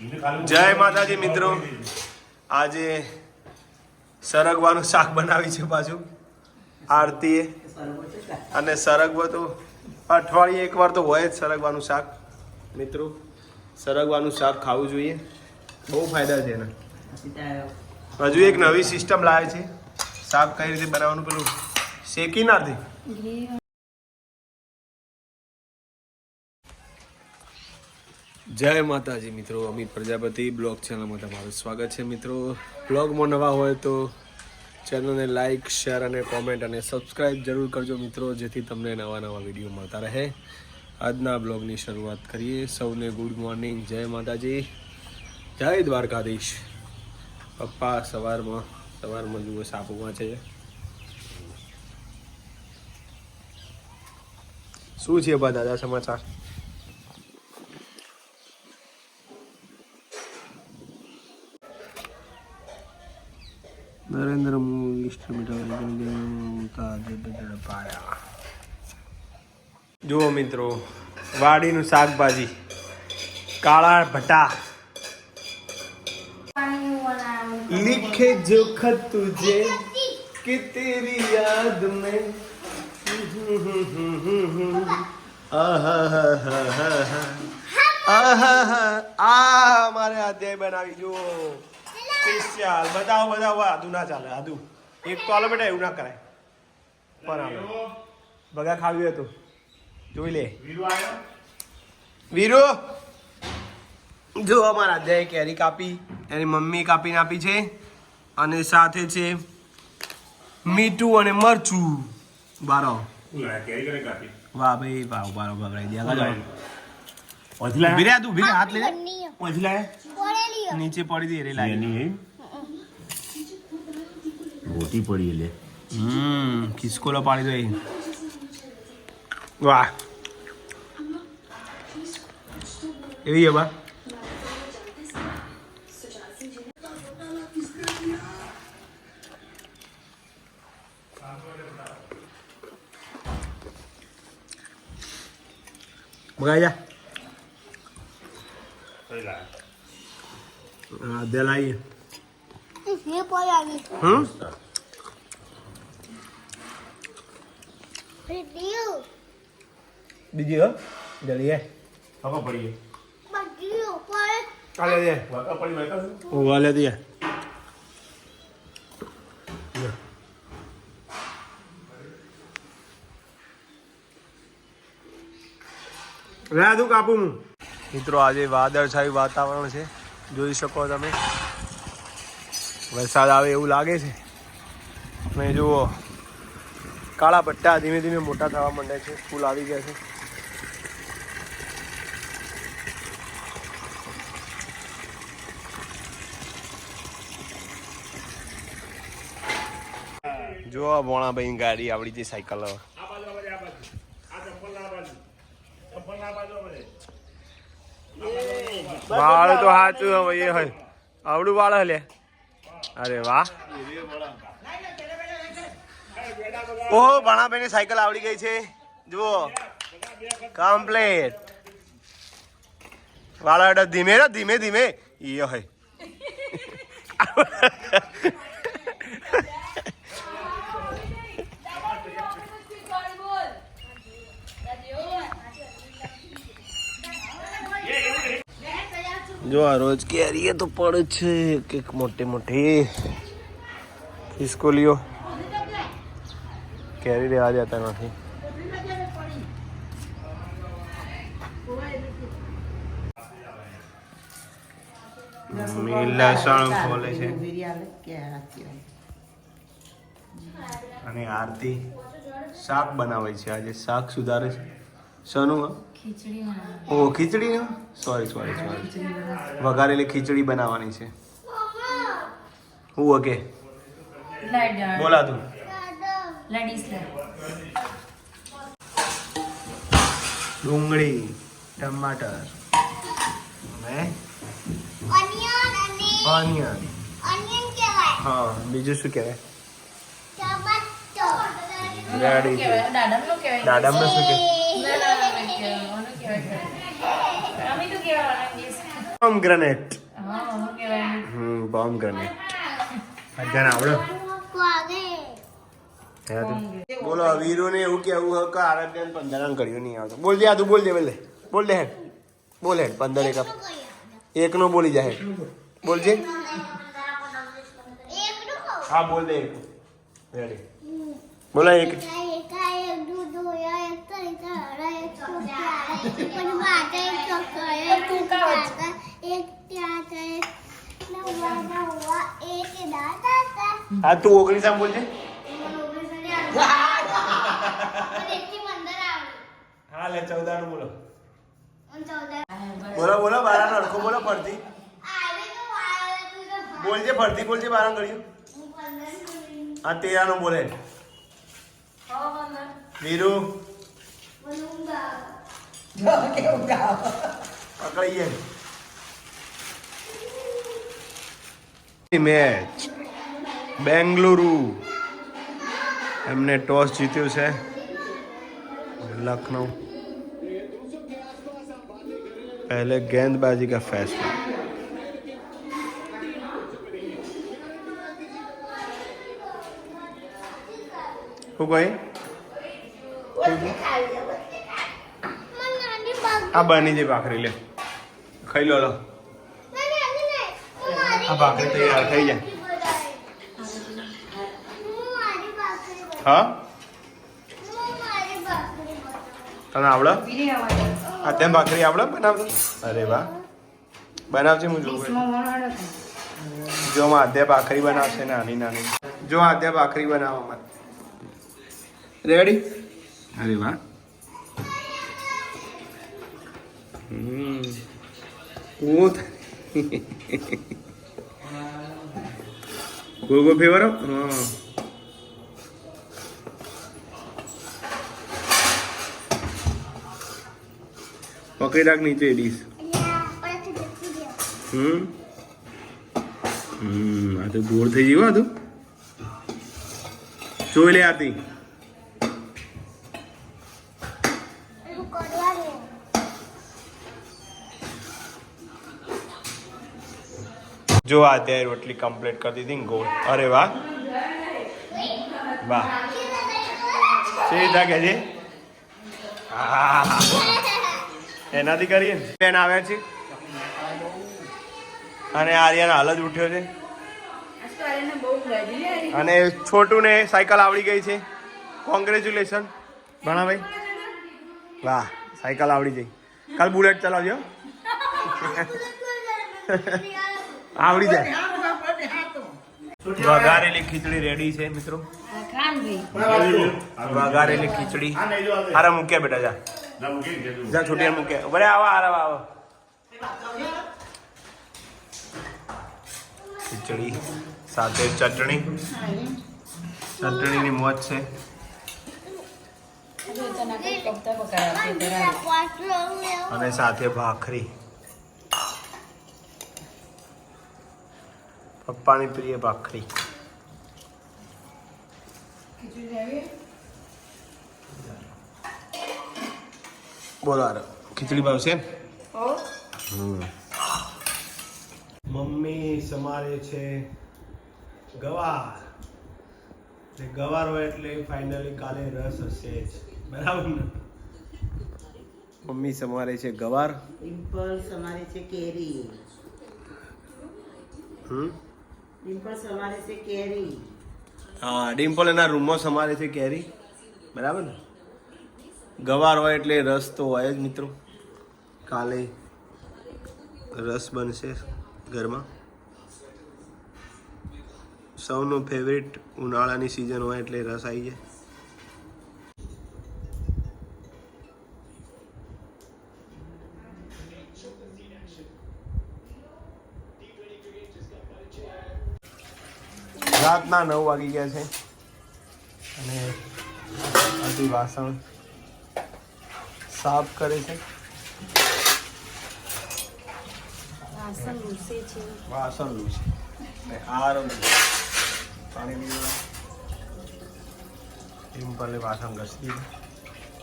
જય માતાજી મિત્રો. આજે સરગવાનું શાક બનાવી છે પાછું. આરતીએ. અને સરગવો તો અઠવાડિયે એકવાર તો હોય જ સરગવાનું શાક. મિત્રો, સરગવાનું શાક ખાવું જોઈએ. બહુ ફાયદા છે એના. હજુ એક નવી સિસ્ટમ લાવે છે. શાક કઈ રીતે બનાવવાનું પેલું? શેકી ના જય માતાજી મિત્રો, અમિત પ્રજાપતિ, બ્લોગ ચેનલમાં તમારું સ્વાગત છે મિત્રો. બ્લોગમાં નવા હોય તો ચેનલને લાઇક શેર અને કોમેન્ટ અને સબસ્ક્રાઈબ જરૂર કરજો મિત્રો, જેથી તમને નવા નવા વીડિયો મળતા રહે. આજના બ્લોગની શરૂઆત કરીએ. સૌને ગુડ મોર્નિંગ જય માતાજી. જય દ્વારકાધીશ. પપ્પા સવારમાં સવારમાં જુઓ સાપુમાં છે. શું છે બા દાદા સમાચાર? નરેન્દ્ર પાયા જુઓ મિત્રો વાડીનું શાકભાજી કાળા ભટા लिखे जो खत तुझे कि तेरी याद में આ અમારે અધ્યાય બનાવી જુઓ સ્પેશિયલ. બતાવો બતાવો આદુ ના ચાલે આદુ. એક તો આલો બેટા એવું ના કરાય. પણ આલો બગા ખાવી હતું જોઈ લે. વીરુ જો અમારા જય કેરી કાપી એની મમ્મી કાપીને આપી છે. અને સાથે છે મીઠું અને મરચું. બારો વાહ ભાઈ વાહ બારો બગડાઈ દે આગળ ભીરે તું ભીરે હાથ લઈ લે. નીચે પડી દે રે લાઈ મોટી પડી એટલે હમ ખિસકોલો પાડી દો એ. વાહ. એવી હે બા. મગાઈ જા હા દે લાવીએ હમ બીજી હો જલ્દી હે ખબર પડી કાલે દે. વાકા પડી વાકા ઓવા લે દે. રે તું કાપું. મિત્રો આજે વાદળછાયું વાતાવરણ છે. જોઈ શકો તમે. વરસાદ આવે એવું લાગે છે. અને જુઓ, કાળા પટ્ટા ધીમે ધીમે મોટા થવા માંડે છે. ફૂલ આવી ગયા છે. જો આ ભોણાભાઈ ગાડી આવડી જે સાયકલ વાળ તો સાચું હવે એ હોય. આવડું વાળ હલે અરે વાહ. ઓહો ભણાભાઈ ની સાયકલ આવડી ગઈ છે. જુઓ. કમ્પ્લેટ વાળા ધીમે ધીમે ધીમે. એ હોય જો આ રોજ કેરીએ તો પડે છે. એક એક મોટી. ખિસકોલીઓ કેરી લેવા જતા નથી. લસણ ખોલે છે. અને આરતી શાક બનાવે છે. આજે શાક સુધારે છે. શનું? ઓ ખીચડી સોરી સોરી સોરી વઘારેલી ખીચડી બનાવવાની છે. હું ઓકે બોલા તું. ડુંગળી ટમાટર ઓનિયન હા બીજું શું કહેવાય? દાડમને શું કે પોમ ગ્રેનેટ હમ પોમ ગ્રેનેટ બધાને આવડે. બોલો વીરો ને એવું કેવું હોય કે આરાધ્યાને પંદર કર્યું નહીં આવતો. બોલ દે આ તું બોલ દે બોલે બોલ દે હેડ. બોલ હેડ પંદર એક આપ. એક નો બોલી જાય બોલ છે હા બોલ દે એક. રેડી બોલો એક. હા તું ઓગણીસ આમ બોલ છે. હા લે ચૌદા નું બોલો બોલો બોલો બારા અડખો બોલો ફરતી. બોલજે ફરતી બોલ છે બારા કર્યું હા તેરા નું બોલે વીરુ પકડીએ મેચ બેંગલુરુ એમને ટોસ જીત્યું છે लखनऊ पहले गेंदबाजी का फैसला શું કહે આ બની જાય ભાખરી, લે. ખાઈ લો લો. આ ભાખરી તૈયાર થઈ જાય. હા? તને આવડે? આ તેમ ભાખરી આવડે બનાવજો અરે વાહ. બનાવશે હું જોઉં. જો માં આદ્યા ભાખરી બનાવશે નાની નાની. જો આધ્યા ભાખરી બનાવવા રેડી અરે વાહ. હું ગોગો ફેવર હા? પકડી રાખ નીચે ડીશ. હમ. હમ, આ તો ગોળ થઈ ગયું આ તો. જોઈ લે આતી જો આ તે રોટલી કમ્પ્લીટ કરી દીધી ગોળ. અરે વાહ. વાહ. સીધા આહ. એનાથી કરીએ ને. બેન આવ્યા છે? અને આર્યન હાલ જ ઉઠ્યો છે. અને છોટું ને સાયકલ આવડી ગઈ છે. કોંગ્રેચ્યુલેશન ભણાભાઈ વાહ, સાયકલ આવડી ગઈ. કાલ બુલેટ ચલાવજો આવડી જાય. વઘારેલી ખીચડી રેડી છે મિત્રો. વઘારેલી ખીચડી. અરે મૂક્યા બેટા જા. જા છોટી મૂક્યા. બરે આવો આવા આવો. ખીચડી સાથે ચટણી. ચટણીની મોજ છે. અને સાથે ભાખરી. પપ્પાની પ્રિય ભાખરી. બોલો આરો ખીચડી ભાવશે હમ. મમ્મી સમારે છે ગવાર. ને ગવાર હોય એટલે ફાઇનલી કાલે રસ હશે જ. બરાબર ને? મમ્મી સમારે છે ગવાર. પિમ્પલ સમારે છે કેરી. હમ. હા, ડિમ્પલ એના રૂમમાં સમારે છે કેરી. બરાબર ને? ગવાર હોય એટલે રસ તો હોય જ મિત્રો. કાલે રસ બનશે ઘરમાં. સૌનું ફેવરેટ ઉનાળાની સિઝન હોય એટલે રસ આવી જાય. રાતના નવ વાગી ગયા છે. અને હજી વાસણ સાફ કરે છે. વાસણ લૂસે ને આ રમ પાણી પીવા ટિમ્પલે વાસણ ઘસી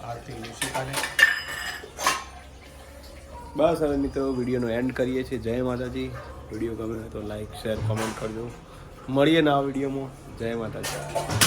આરતી લૂસી કાઢે બસ હવે મિત્રો વિડીયોનો એન્ડ કરીએ છીએ. જય માતાજી. વીડિયો ગમે તો લાઈક શેર કોમેન્ટ કરજો. મળીએ આ વિડીયોમાં. જય માતાજી.